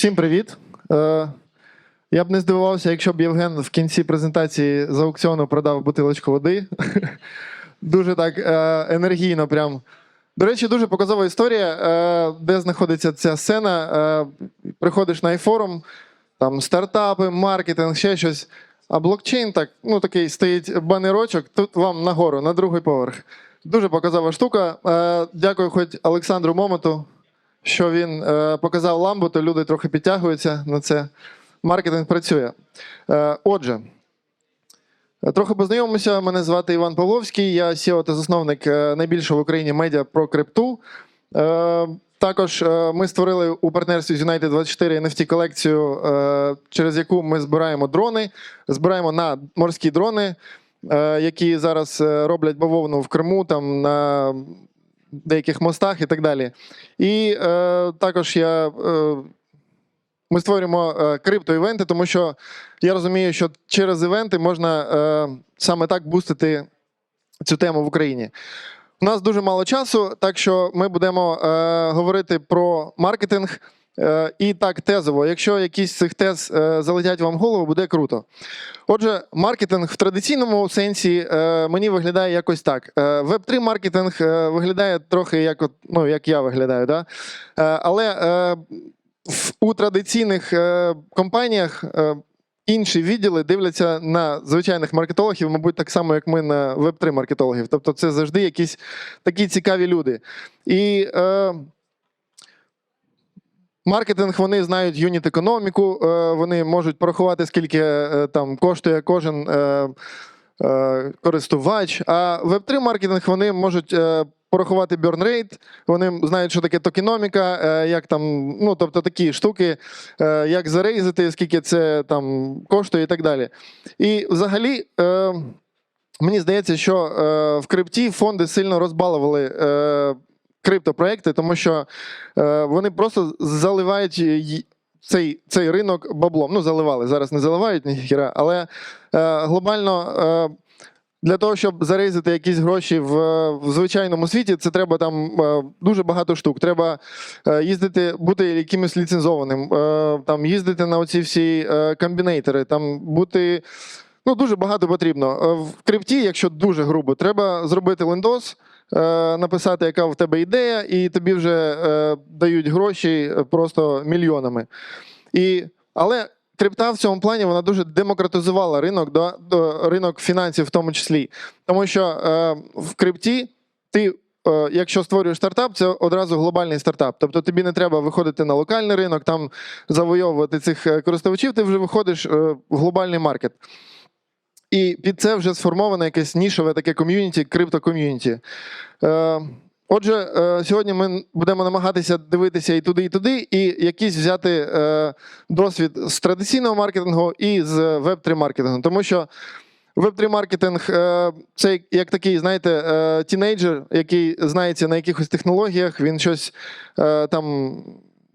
Всім привіт. Е, Я б не здивувався, якщо б Євген в кінці презентації з аукціону продав бутилочку води. Дуже так е, енергійно. Прям. До речі, дуже показова історія, е, де знаходиться ця сцена. Приходиш на iForum, там стартапи, маркетинг, ще щось. А блокчейн так, ну такий стоїть банерочок, тут вам нагору, на другий поверх. Дуже показова штука. Дякую, хоч Олександру Момоту, що він е, показав ламбу, то люди трохи підтягуються на це. Маркетинг працює. Е, Отже, трохи познайомимося. Мене звати Іван Павловський, я SEO та засновник е, найбільшого в Україні медіа про крипту. Також ми створили у партнерстві з United 24 NFT колекцію, через яку ми збираємо дрони, збираємо на морські дрони, які зараз роблять бавовну в Криму, там на деяких мостах і так далі. І е, також я. Е, ми створюємо е, крипто-івенти, тому що я розумію, що через івенти можна е, саме так бустити цю тему в Україні. У нас дуже мало часу, так що ми будемо е, говорити про маркетинг. Е, і так, тезово, якщо якісь з цих тез е, залетять вам в голову, буде круто. Отже, маркетинг в традиційному сенсі е, мені виглядає якось так. Е, Web3 маркетинг виглядає трохи як, от, ну, як я виглядаю. Да? Але у традиційних компаніях інші відділи дивляться на звичайних маркетологів, мабуть, так само, як ми на Web3 маркетологів. Тобто, це завжди якісь такі цікаві люди. І маркетинг вони знають юніт економіку, е, вони можуть порахувати, скільки е, там коштує кожен. Е, Користувач, а Web3 маркетинг вони можуть порахувати rate, вони знають, що таке токеноміка, як там, ну тобто такі штуки, як зарейзити, скільки це там коштує і так далі. І взагалі, мені здається, що в крипті фонди сильно розбалували. Криптопроекти, тому що е, вони просто заливають цей, цей ринок баблом. Ну, заливали. Зараз не заливають ніхіра, але е, глобально е, для того, щоб зарейзити якісь гроші в, в звичайному світі, це треба там е, дуже багато штук. Треба е, їздити, бути якимось ліцензованим, е, там їздити на оці всі комбінейтори, там бути. Ну, дуже багато потрібно. В крипті, якщо дуже грубо, треба зробити лендос, написати, яка в тебе ідея, і тобі вже е, дають гроші е, просто мільйонами. І, але крипта в цьому плані вона дуже демократизувала ринок, да, ринок фінансів в тому числі. Тому що е, в крипті ти. е, Якщо створюєш стартап, це одразу глобальний стартап. Тобто тобі не треба виходити на локальний ринок, там завойовувати цих е, користувачів, ти вже виходиш е, в глобальний маркет. І під це вже сформоване якесь нішове таке ком'юніті, крипто-ком'юніті. Е, отже, е, сьогодні ми будемо намагатися дивитися і туди, і туди, і якийсь взяти е, досвід з традиційного маркетингу і з Web3 маркетингу. Тому що Web3 маркетинг е, це як такий, знаєте, тінейджер, який знається на якихось технологіях, він щось там.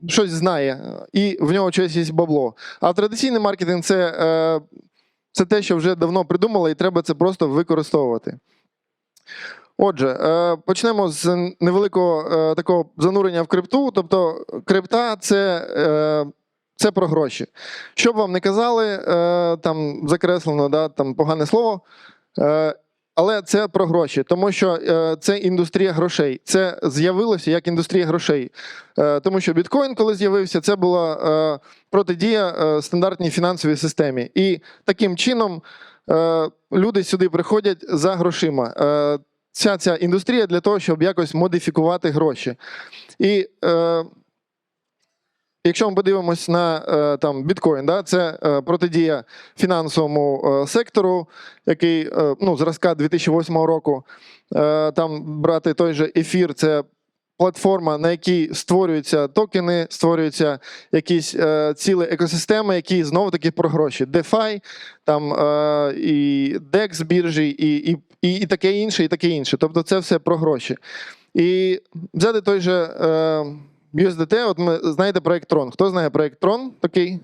Щось знає, і в нього щось є бабло. А традиційний маркетинг це е, це те, що вже давно придумали, і треба це просто використовувати. Отже, е, почнемо з невеликого е, такого занурення в крипту. Тобто, крипта це, е, це про гроші. Що б вам не казали, там закреслено да, там погане слово. Але це про гроші, тому що е, це індустрія грошей. Це з'явилося як індустрія грошей. Е, тому що біткоін, коли з'явився, це була е, протидія стандартній фінансовій системі. І таким чином люди сюди приходять за грошима. Ця, ця індустрія для того, щоб якось модифікувати гроші. І Якщо ми подивимось на е, там біткоін, да, це е, протидія фінансовому е, сектору, який ну, зразка 2008 року. Там брати той же ефір, це платформа, на якій створюються токени, створюються якісь цілі екосистеми, які знову таки про гроші. DeFi, там і DEX біржі, і, і, і таке інше, і таке інше. Тобто це все про гроші. І взяти той же. USDT, от ми знаєте проект Tron. Хто знає проект Tron такий?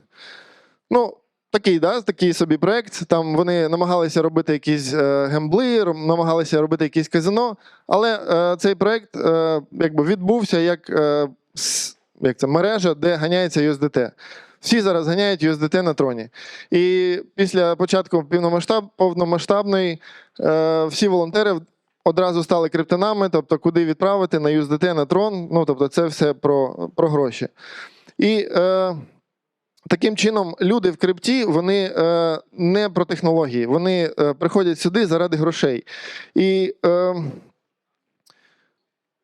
Ну, такий, да, такий собі проект. Там вони намагалися робити якісь е, гембли, намагалися робити якісь казино. Але е, цей проект е, якби відбувся як е, як це, мережа, де ганяється USDT. Всі зараз ганяють USDT на троні. І після початку повномасштабної е, всі волонтери одразу стали криптонами, тобто куди відправити на USDT, на трон. Ну, тобто, це все про, про гроші. І е, таким чином люди в крипті вони е, не про технології, вони е, приходять сюди заради грошей. І е,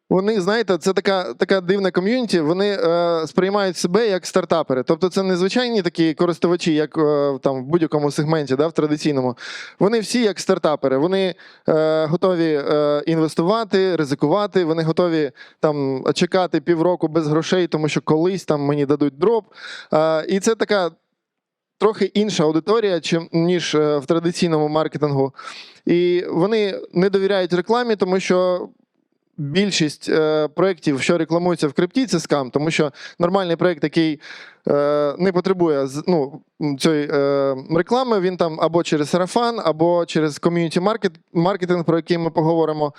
вони, знаєте, це така, така дивна ком'юніті. Вони е, сприймають себе як стартапери. Тобто, це не звичайні такі користувачі, як е, там в будь-якому сегменті, да, в традиційному. Вони всі як стартапери. Вони е, готові е, інвестувати, ризикувати. Вони готові там чекати півроку без грошей, тому що колись там мені дадуть дроп. Е, і це така. Трохи інша аудиторія, чим ніж е, в традиційному маркетингу, і вони не довіряють рекламі, тому що більшість е, проєктів, що рекламуються в крипті, це скам, тому що нормальний проєкт, який е, не потребує ну, цієї е, реклами, він там або через сарафан, або через ком'юніті маркет, маркетинг, про який ми поговоримо.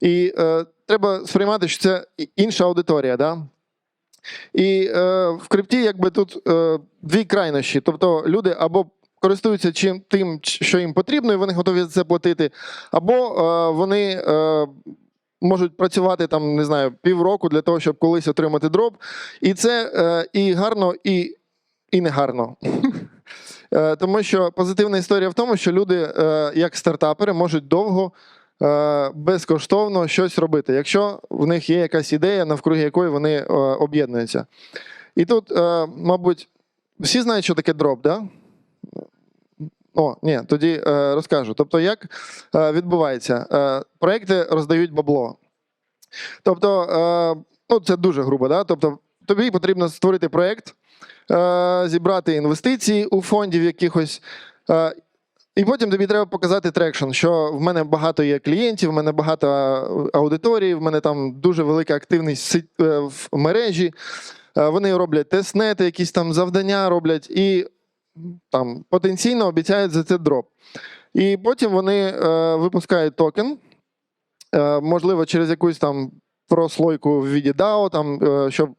І е, треба сприймати, що це інша аудиторія. Да? І е, в крипті якби тут е, дві крайнощі. Тобто люди або користуються чим тим, що їм потрібно, і вони готові за це платити, або е, вони е, можуть працювати там, не знаю, півроку для того, щоб колись отримати дроп. І це е, і гарно, і, і не гарно. Е, Тому що позитивна історія в тому, що люди, е, як стартапери, можуть довго е, безкоштовно щось робити, якщо в них є якась ідея, навкруги якої вони об'єднуються. І тут, мабуть, всі знають, що таке дроп, да? О, ні, тоді е, розкажу. Тобто, як е, відбувається? Е, проекти роздають бабло. Тобто, е, ну, це дуже грубо, да? тобто, тобі потрібно створити проект, е, зібрати інвестиції у фондів якихось. Е, і потім тобі треба показати трекшн, що в мене багато є клієнтів, в мене багато аудиторії, в мене там дуже велика активність в е, мережі. Е, Вони роблять тестнети, якісь там завдання роблять і там потенційно обіцяють за це дроп. І потім вони е, випускають токен, е, можливо, через якусь там прослойку в віді DAO, там, е, щоб,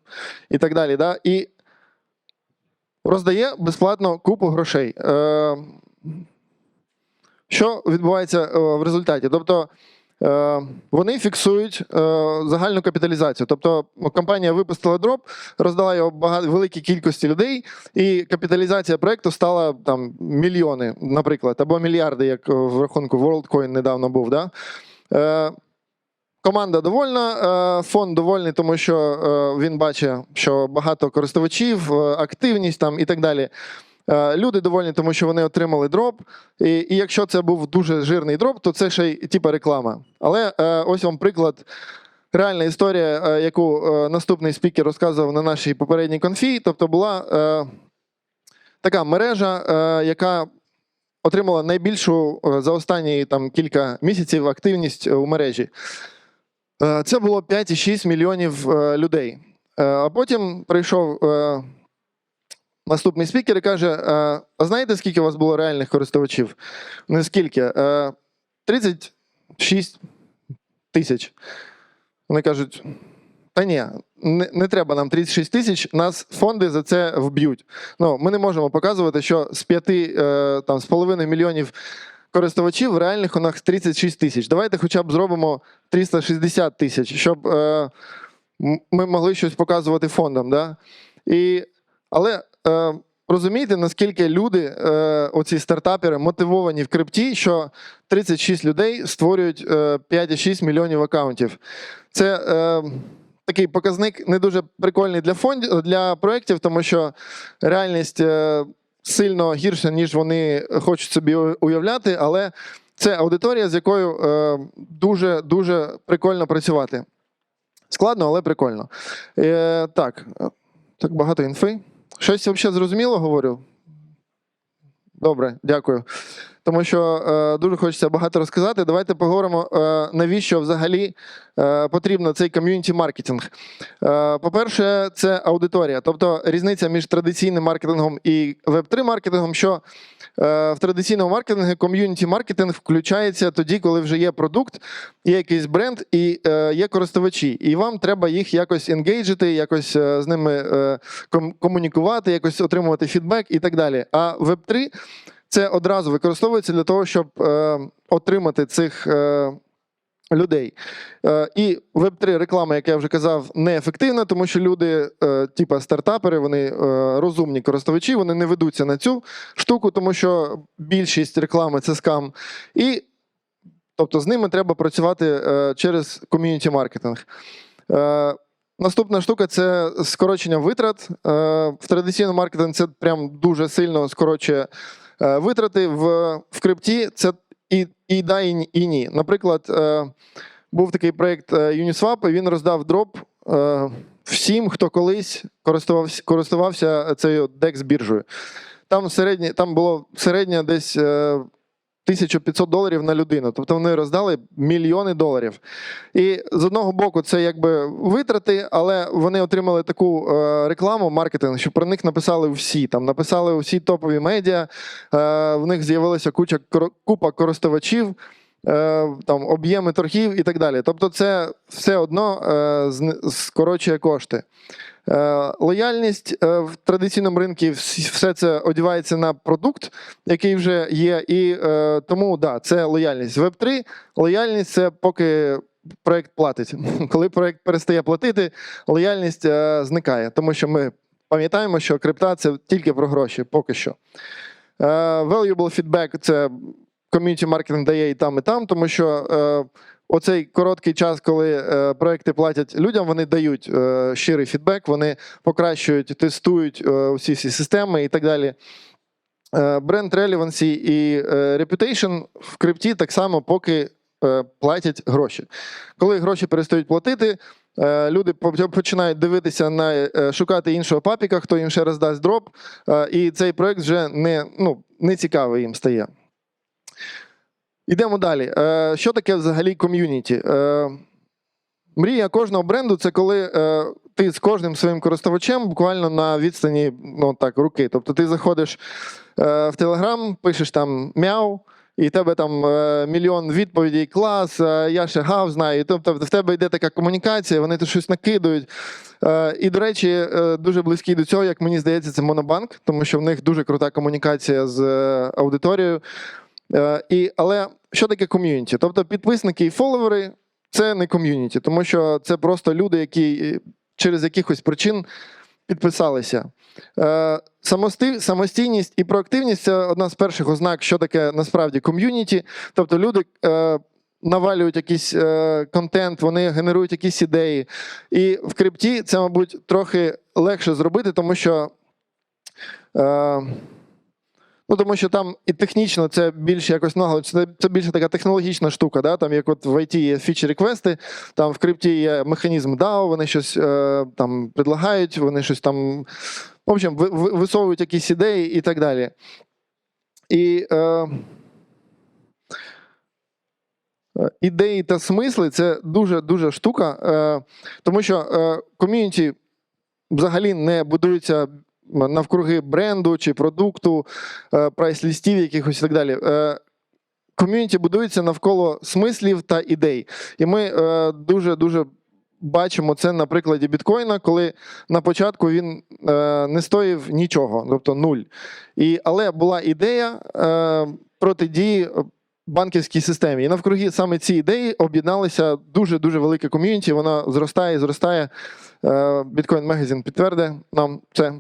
і так далі. Да? І роздає безплатно купу грошей. Е, що відбувається е, в результаті? Тобто вони фіксують е, загальну капіталізацію. Тобто компанія випустила дроп, роздала його великій кількості людей, і капіталізація проекту стала там мільйони, наприклад, або мільярди, як в рахунку WorldCoin недавно був. Да? Е, Команда довольна, е, фонд довольний, тому що е, він бачить, що багато користувачів, е, активність там і так далі. Е, Люди довольні, тому що вони отримали дроп. І, і якщо це був дуже жирний дроп, то це ще й типа реклама. Але е, ось вам приклад. Реальна історія, е, яку наступний спікер розказував на нашій попередній конфі, тобто була е, така мережа, е, яка отримала найбільшу за останні там, кілька місяців активність у мережі. Е, Це було 5,6 мільйонів людей. Е, А потім прийшов е, наступний спікер і каже: е, А знаєте, скільки у вас було реальних користувачів? Не скільки? Е, 36 тисяч. Вони кажуть: та ні, не, треба нам 36 тисяч, нас фонди за це вб'ють. Ну, ми не можемо показувати, що з 5 е, там, з половиною мільйонів користувачів реальних у нас 36 тисяч. Давайте хоча б зробимо 360 тисяч, щоб е, ми могли щось показувати фондам. Да? І, але е, розумієте, наскільки люди, е, оці стартапери, мотивовані в крипті, що 36 людей створюють е, 5,6 мільйонів акаунтів. Це е, такий показник не дуже прикольний для фондів для проєктів, тому що реальність е, сильно гірша, ніж вони хочуть собі уявляти, але це аудиторія, з якою е, дуже дуже прикольно працювати. Складно, але прикольно. Е, так, е, так багато інфи. Щось взагалі зрозуміло говорю? Добре, дякую. Тому що е, дуже хочеться багато розказати. Давайте поговоримо, е, навіщо взагалі е, потрібно цей ком'юніті маркетинг. Е, по-перше, це аудиторія, тобто різниця між традиційним маркетингом і веб-3 маркетингом, що е, в традиційному маркетингу ком'юніті маркетинг включається тоді, коли вже є продукт, є якийсь бренд і е, є користувачі. І вам треба їх якось енгейджити, якось е, з ними е, ком- комунікувати, якось отримувати фідбек і так далі. А Web3 це одразу використовується для того, щоб е, отримати цих. Е, Людей Е, і Web3 реклама, як я вже казав, неефективна, тому що люди, е, типа стартапери, вони е, розумні користувачі, вони не ведуться на цю штуку, тому що більшість реклами це скам. І тобто з ними треба працювати е, через ком'юніті маркетинг. Е, Наступна штука це скорочення витрат. Е, В традиційному маркетингу це прям дуже сильно скорочує витрати. В, в крипті це і, і да, і, і ні. Наприклад, е, був такий проєкт е, Uniswap, і він роздав дроп е, всім, хто колись користувався, користувався цією DEX біржею. Там середні, там було середнє десь. Е, 1500 доларів на людину. Тобто вони роздали мільйони доларів. І з одного боку, це якби витрати, але вони отримали таку е, рекламу, маркетинг, що про них написали всі. Там написали всі топові медіа, е, в них з'явилася куча купа користувачів. Е, Там об'єми торгів і так далі. Тобто, це все одно е, скорочує кошти. Е, Лояльність в традиційному ринку все це одягається на продукт, який вже є, і тому да, це лояльність. Web3 лояльність це поки проект платить. Коли проект перестає платити, лояльність зникає, тому що ми пам'ятаємо, що крипта це тільки про гроші, поки що. Valuable feedback це ком'юніті маркетинг дає і там, і там, тому що е, оцей короткий час, коли е, проекти платять людям, вони дають е, щирий фідбек, вони покращують, тестують е, усі всі системи і так далі. Е, Бренд relevancy і е, в крипті так само, поки е, платять гроші. Коли гроші перестають платити, е, люди починають дивитися на е, шукати іншого папіка, хто їм ще раз дасть дроп, і цей проект вже не, ну, не цікавий їм стає. Йдемо далі. Е, Що таке взагалі ком'юніті? Е, Мрія кожного бренду це коли е, ти з кожним своїм користувачем буквально на відстані ну, так, руки. Тобто ти заходиш е, в Телеграм, пишеш там мяу, і в тебе там е, мільйон відповідей, клас, е, я ще гав знаю. Тобто в тебе йде така комунікація, вони тут щось накидують. Е, і, до речі, е, дуже близький до цього, як мені здається, це Монобанк, тому що в них дуже крута комунікація з е, аудиторією. Е, і, але що таке ком'юніті? Тобто підписники і фоловери це не ком'юніті, тому що це просто люди, які е, через якихось причин підписалися. Е, самостійність і проактивність це одна з перших ознак, що таке насправді ком'юніті. Тобто люди навалюють якийсь контент, вони генерують якісь ідеї. І в крипті це, мабуть, трохи легше зробити, тому що. Ну, тому що там і технічно це більше якось наголос, це, це більше така технологічна штука. Да? Там, як от в IT є фічі реквести, там в крипті є механізм DAO, вони щось е, там предлагають, вони щось там. В общем, ви- ви- висовують якісь ідеї і так далі. І е, е, ідеї та смисли це дуже-дуже штука, е, тому що е, ком'юніті взагалі не будується навкруги бренду чи продукту, е, прайс-лістів якихось і так далі. Е, Ком'юніті будується навколо смислів та ідей. І ми е, дуже-дуже бачимо це на прикладі біткоїна, коли на початку він е, не стоїв нічого, тобто нуль. І, але була ідея е, протидії банківській системі. І навкруги саме ці ідеї об'єдналися дуже-дуже велике ком'юніті, воно зростає і зростає. Е, Bitcoin Magazine підтвердить нам це.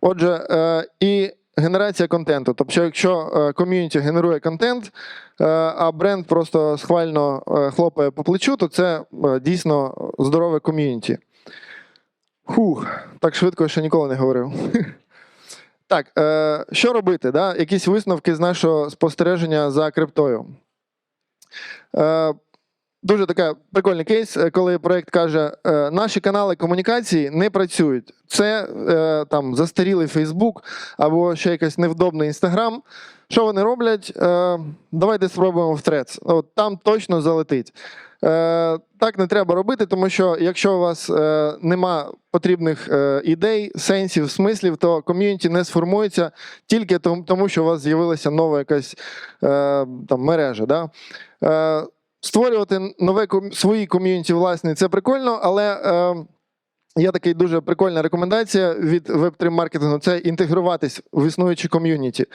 Отже, е, і генерація контенту. Тобто, якщо е, ком'юніті генерує контент, е, а бренд просто схвально хлопає по плечу, то це дійсно здорове ком'юніті. Хух, так швидко ще ніколи не говорив. Так, що робити? Да? Якісь висновки з нашого спостереження за криптою. Дуже така прикольний кейс, е, коли проект каже: е, наші канали комунікації не працюють. Це е, там застарілий Фейсбук або ще якийсь невдобний Інстаграм. Що вони роблять? Давайте спробуємо в Threads. От там точно залетить. Так не треба робити, тому що якщо у вас нема потрібних ідей, сенсів, смислів, то ком'юніті не сформується тільки тому, що у вас з'явилася нова якась там мережа. Да? Створювати нове свої ком'юніті власні це прикольно, але. Е, Є така дуже прикольна рекомендація від Web3 маркетингу це інтегруватись в існуючі ком'юніті.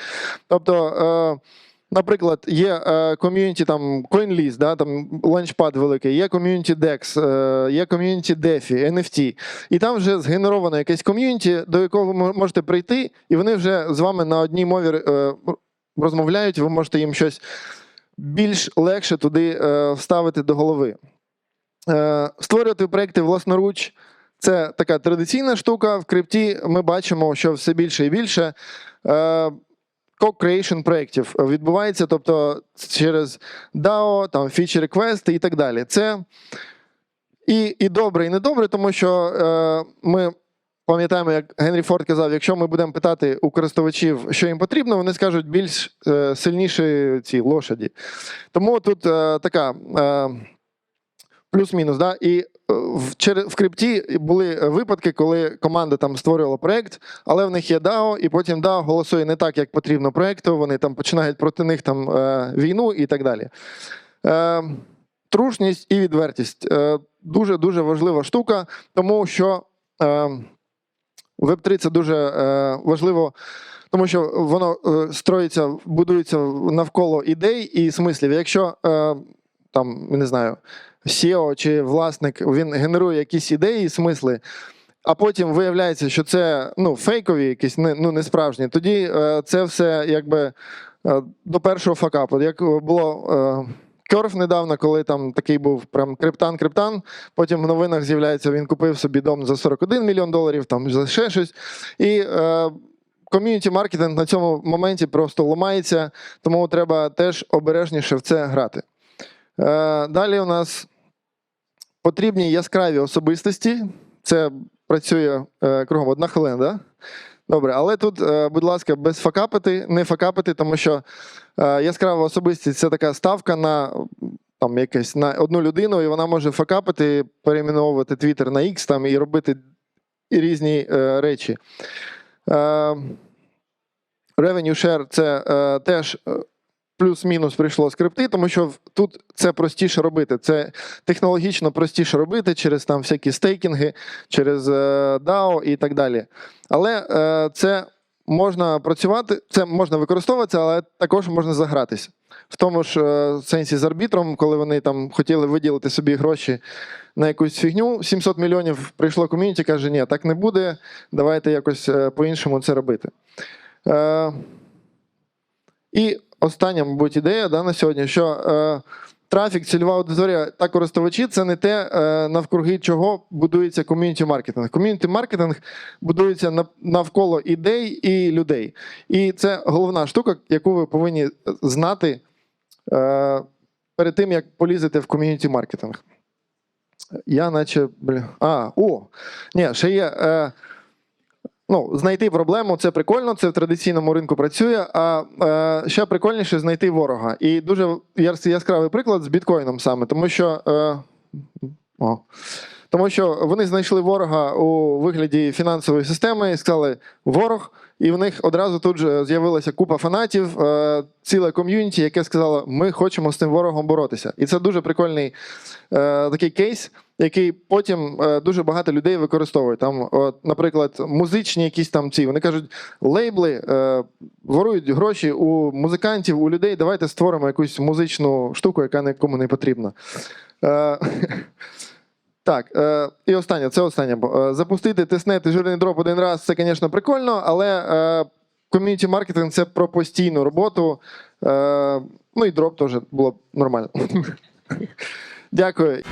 Тобто, е, наприклад, є е, ком'юніті там CoinList, да, там ланчпад великий, є ком'юніті DEX, е, є ком'юніті DeFi, NFT. І там вже згенеровано якесь ком'юніті, до якого ви можете прийти, і вони вже з вами на одній мові е, розмовляють, ви можете їм щось більш легше туди е, вставити до голови. Е, створювати проекти власноруч. Це така традиційна штука. В крипті ми бачимо, що все більше і більше е, co-creation проєктів відбувається, тобто через DAO, там, feature request і так далі. Це і, і добре, і недобре, тому що е, ми пам'ятаємо, як Генрі Форд казав, якщо ми будемо питати у користувачів, що їм потрібно, вони скажуть більш е, сильніші ці лошаді. Тому тут е, така. Е, Плюс-мінус, да? І е, в, в крипті були випадки, коли команда там створювала проект, але в них є DAO, і потім DAO голосує не так, як потрібно проекту. Вони там починають проти них там е, війну і так далі. Е, трушність і відвертість е, дуже дуже важлива штука, тому що е, Web3 це дуже е, важливо. Тому що воно е, строїться, будується навколо ідей і смислів. Якщо е, там, не знаю, SEO чи власник він генерує якісь ідеї і смисли, а потім виявляється, що це ну, фейкові, якісь не, ну, не справжні, тоді е, це все якби е, до першого факапу. Як було. Е, Керф недавно, коли там такий був прям криптан-криптан. Потім в новинах з'являється, він купив собі дом за 41 мільйон доларів, там за ще щось. І е, ком'юніті маркетинг на цьому моменті просто ламається, тому треба теж обережніше в це грати. Е, далі у нас потрібні яскраві особистості. Це працює е, кругом одна хвилина, да? Добре, але тут, е, будь ласка, без факапити, не факапити, тому що е, яскрава особистість це така ставка на там якесь на одну людину, і вона може факапити, перейменовувати Twitter на X там і робити різні е, речі. Е, Revenue share це теж плюс-мінус прийшло з крипти, тому що тут це простіше робити. Це технологічно простіше робити через там всякі стейкінги, через е, DAO і так далі. Але е, це можна працювати, це можна використовуватися, але також можна загратися. В тому ж е, сенсі з арбітром, коли вони там хотіли виділити собі гроші на якусь фігню, 700 мільйонів прийшло ком'юніті, каже, ні, так не буде, давайте якось по-іншому це робити. І остання, мабуть, ідея да, на сьогодні, що е, трафік, цільова аудиторія та користувачі це не те, е, навкруги чого будується ком'юніті маркетинг. Ком'юніті маркетинг будується навколо ідей і людей. І це головна штука, яку ви повинні знати е, перед тим, як полізете в ком'юніті маркетинг. Я наче. Бля, а, о! Ні, ще є. Е, Ну, знайти проблему це прикольно, це в традиційному ринку працює. А е, ще прикольніше знайти ворога. І дуже яскравий приклад з біткоїном саме, тому що. Е, о, тому що вони знайшли ворога у вигляді фінансової системи і сказали ворог, і в них одразу тут же з'явилася купа фанатів, е, ціле ком'юніті, яке сказало, ми хочемо з цим ворогом боротися. І це дуже прикольний е, такий кейс, який потім е, дуже багато людей використовують. Там, от, наприклад, музичні якісь там ці. Вони кажуть, лейбли ворують гроші у музикантів, у людей. Давайте створимо якусь музичну штуку, яка нікому не потрібна. Так, е, і останнє, це останнє. е, Запустити тиснети жирний дроп один раз, це, звісно, прикольно, але е, ком'юніті маркетинг це про постійну роботу. Е, ну і дроп теж було б нормально. Дякую.